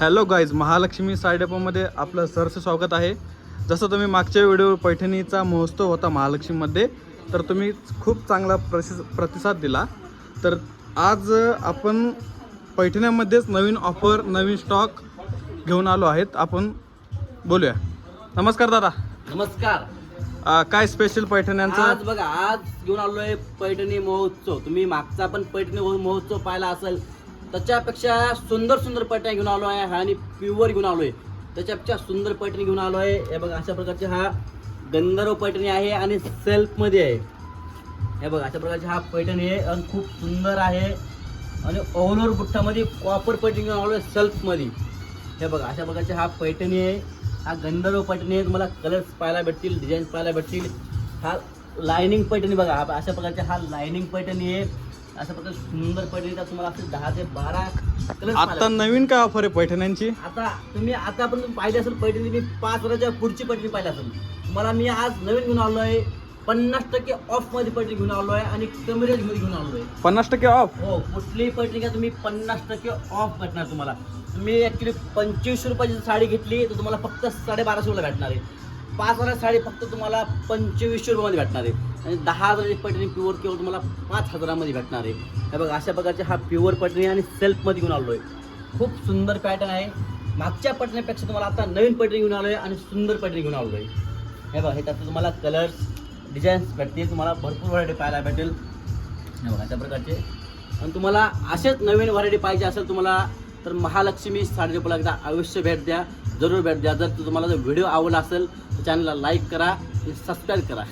Hello guys Mahalakshmi साडेपामध्ये आपलं सरचं स्वागत आहे. जसं तुम्ही मागच्या व्हिडिओ पैठणीचा महोत्सव होता महालक्ष्मीमध्ये तर तुम्ही खूप चांगला प्रसि प्रतिसाद दिला. तर आज आपण पैठण्यामध्येच नवीन ऑफर नवीन स्टॉक घेऊन आलो आहेत. आपण बोलूया. नमस्कार दादा. नमस्कार. काय स्पेशल पैठण्यांचं? आज बघा आज घेऊन आलोय पैठणी महोत्सव. तुम्ही मागचा पण पैठणी महो- महोत्सव पाहिला असेल त्याच्यापेक्षा सुंदर सुंदर पैठणी घेऊन आलो आहे. आणि प्युअर घेऊन आलो आहे त्याच्यापेक्षा सुंदर पैठणी घेऊन आलो आहे. हे बघा अशा प्रकारचे हा गंधर्व पैठणी आहे आणि सेल्फमध्ये आहे. हे बघा अशा प्रकारचे हा पैठणी आहे आणि खूप सुंदर आहे. आणि ऑल ओव्हर बुट्टामध्ये कॉपर पैठणी घेऊन आलो आहे सेल्फमध्ये हे बघा अशा प्रकारचे हा पैठणी आहे. हा गंधर्व पैठणी आहे. तुम्हाला कलर्स पाहायला भेटतील डिझाईन्स पाहायला भेटतील. हा लायनिंग पैठणी बघा हा अशा प्रकारचे हा लायनिंग पैठणी आहे. प्रकारे सुंदर पैठणी त्यात तुम्हाला असे दहा ते बारा कलर आता नवीन काय ऑफर आहे पैठण्यांची? आता तुम्ही आता पण तुम्ही पाहिली असेल पैठणी मी पाच वर्षाच्या पुढची पैठणी पाहिली असेल. तुम्हाला मी आज नवीन घेऊन आलो आहे पन्नास टक्के ऑफमध्ये पैठणी घेऊन आलो आहे आणि कमी रेंजमध्ये घेऊन आलो आहे पन्नास टक्के ऑफ हो कुठलीही पैठणी घ्या तुम्ही पन्नास टक्के ऑफ भेटणार तुम्हाला. तुम्ही ॲक्च्युली पंचवीसशे रुपयाची साडी घेतली तर तुम्हाला फक्त साडेबाराशे रुपये भेटणार आहे. पाच हजार साडी फक्त तुम्हाला पंचवीसशे रुपयामध्ये भेटणार आहे. आणि दहा हजाराची पैठणी प्युअर केवळ तुम्हाला पाच हजारामध्ये भेटणार आहे. हे बघा अशा प्रकारचे हा प्युअर पैठणी आणि सेल्फमध्ये घेऊन आलो आहे खूप सुंदर पॅटर्न आहे. मागच्या पैठणीपेक्षा तुम्हाला आता नवीन पैठणी घेऊन आलो आहे आणि सुंदर पैठणी घेऊन आलो आहे हे बघा हे त्यात तुम्हाला कलर्स डिझाईन्स भेटतील तुम्हाला भरपूर व्हरायटी पाहायला भेटेल. हे बघा अशा प्रकारचे. आणि तुम्हाला असेच नवीन व्हरायटी पाहिजे असेल तुम्हाला तर महालक्ष्मी साडेपाला एकदा अवश्य भेट द्या. जरूर भेट द्या. जर तुम्हाला जर व्हिडिओ आवडला असेल तर चॅनलला लाईक करा आणि सबस्क्राईब करा.